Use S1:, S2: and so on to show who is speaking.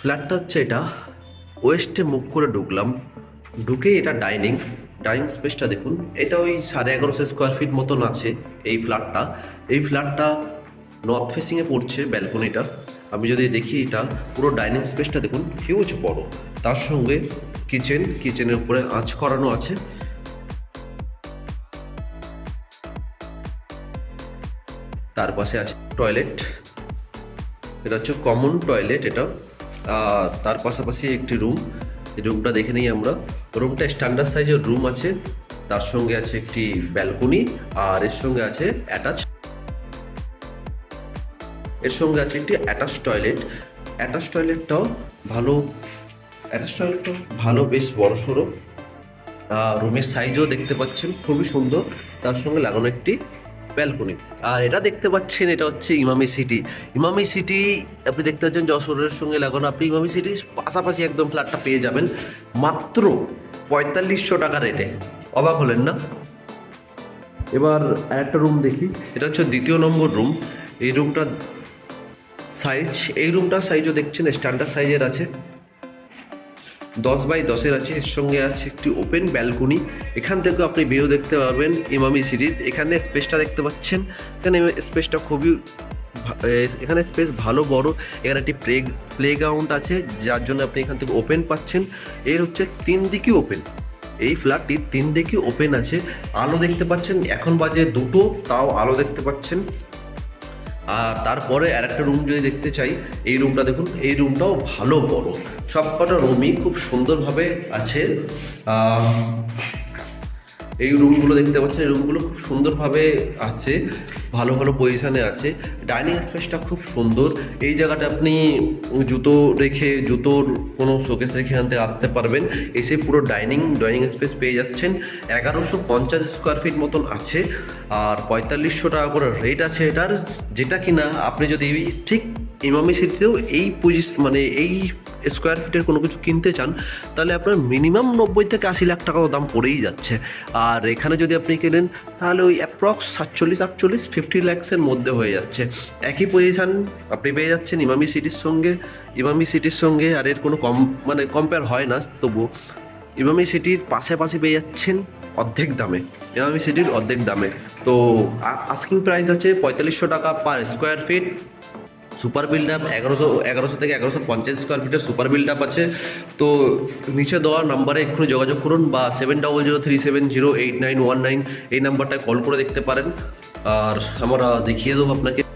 S1: ফ্ল্যাটটা হচ্ছে এটা। ওয়েস্টে মুখ করে ঢুকলাম। ঢুকে এটা ডাইনিং ডাইনিং স্পেসটা দেখুন। এটা ওই সাড়ে এগারোশো স্কোয়ার ফিট মতন আছে এই ফ্ল্যাটটা। এই ফ্ল্যাটটা নর্থ ফেসিংয়ে পড়ছে ব্যালকনিটা আমি যদি দেখি এটা, পুরো ডাইনিং স্পেসটা দেখুন হিউজ বড়। তার সঙ্গে কিচেন কিচেনের উপরে আঁচ করানো আছে। তার পাশে আছে টয়লেট এটা হচ্ছে কমন টয়লেট এটা। তার পাশাপাশি একটি রুম রুমটা দেখে নিই আমরা। রুমটা স্ট্যান্ডার্ড সাইজের রুম আছে। তার সঙ্গে আছে একটি ব্যালকনি আর এর সঙ্গে আছে অ্যাটাচ এর সঙ্গে আছে একটি অ্যাটাচ টয়লেট অ্যাটাচ টয়লেটটাও ভালো অ্যাটাচ টয়লেটটাও ভালো, বেশ বড় সড়ো রুমের সাইজও দেখতে পাচ্ছেন, খুবই সুন্দর। তার সঙ্গে লাগানো একটি ব্যালকনি আর এটা দেখতে পাচ্ছেন, এটা হচ্ছে ইমামি সিটি। ইমামি সিটি, আপনি দেখতে পাচ্ছেন যশোরের সঙ্গে লাগানো, আপনি ইমামি সিটির পাশাপাশি একদম ফ্ল্যাটটা পেয়ে যাবেন। মাত্র পঁয়তাল্লিশশো টাকা রেটে অবাক হলেন না? এবার আরেকটা রুম দেখি। এটা হচ্ছে দ্বিতীয় নম্বর রুম এই রুমটা সাইজ এই রুমটার সাইজও দেখছেন স্ট্যান্ডার্ড সাইজের আছে। দশ বাই দশের আছে, এর সঙ্গে আছে একটি ওপেন ব্যালকনি এখান থেকেও আপনি ভিউ দেখতে পারবেন ইমামি সিটির। এখানে স্পেসটা দেখতে পাচ্ছেন। এখানে স্পেসটা খুবই এখানে স্পেস ভালো বড়। এখানে একটি প্লে প্লে গ্রাউন্ড আছে, যার জন্য আপনি এখান থেকে ওপেন পাচ্ছেন। এর হচ্ছে তিন দিকই ওপেন এই ফ্ল্যাটটি তিন দিকই ওপেন আছে। আলো দেখতে পাচ্ছেন। এখন বাজে দুটো, তাও আলো দেখতে পাচ্ছেন। আর তারপরে আর একটা রুম যদি দেখতে চাই, এই রুমটা দেখুন, এই রুমটাও ভালো বড়। সব কটা রুমই খুব সুন্দরভাবে আছে। এই রুমগুলো দেখতে পাচ্ছেন, এই রুমগুলো খুব সুন্দরভাবে আছে। ভালো ভালো পজিশানে আছে। ডাইনিং স্পেসটা খুব সুন্দর। এই জায়গাটা আপনি জুতো রেখে, জুতোর কোনো শোকেস রেখে আনতে আসতে পারবেন। এসে পুরো ডাইনিং ডাইনিং স্পেস পেয়ে যাচ্ছেন। এগারোশো পঞ্চাশ স্কোয়ার ফিট মতন আছে। আর পঁয়তাল্লিশশো টাকা করে রেট আছে এটার। যেটা কিনা আপনি যদি ঠিক ইমামি সিটিতেও এই পজিশন মানে এই স্কোয়ার ফিটের কোনো কিছু কিনতে চান, তাহলে আপনার মিনিমাম নব্বই থেকে আশি লাখ টাকাও দাম পড়েই যাচ্ছে। আর এখানে যদি আপনি কেনেন, তাহলে ওই অ্যাপ্রক্স সাতচল্লিশ, আটচল্লিশ ফিফটি ল্যাক্সের মধ্যে হয়ে যাচ্ছে। একই পজিশান আপনি পেয়ে যাচ্ছেন ইমামি সিটির সঙ্গে। ইমামি সিটির সঙ্গে আর এর কোনো কম মানে কম্পেয়ার হয় না তবু ইমামি সিটির পাশাপাশি পেয়ে যাচ্ছেন অর্ধেক দামে। ইমামি সিটির অর্ধেক দামে। তো আস্কিং প্রাইস আছে পঁয়তাল্লিশশো টাকা per square feet super build up এগারোশো এগারোশো থেকে এগারোশো পঞ্চাশ স্কোয়ার ফিটের সুপার বিল্ড আপ আছে। তো নিচে দেওয়া নাম্বারে এক্ষুনি যোগাযোগ করুন বা seven double zero three seven zero eight nine one nine এই নাম্বারটায় কল করে দেখতে পারেন। আর আমরা দেখিয়ে দেবো আপনাকে।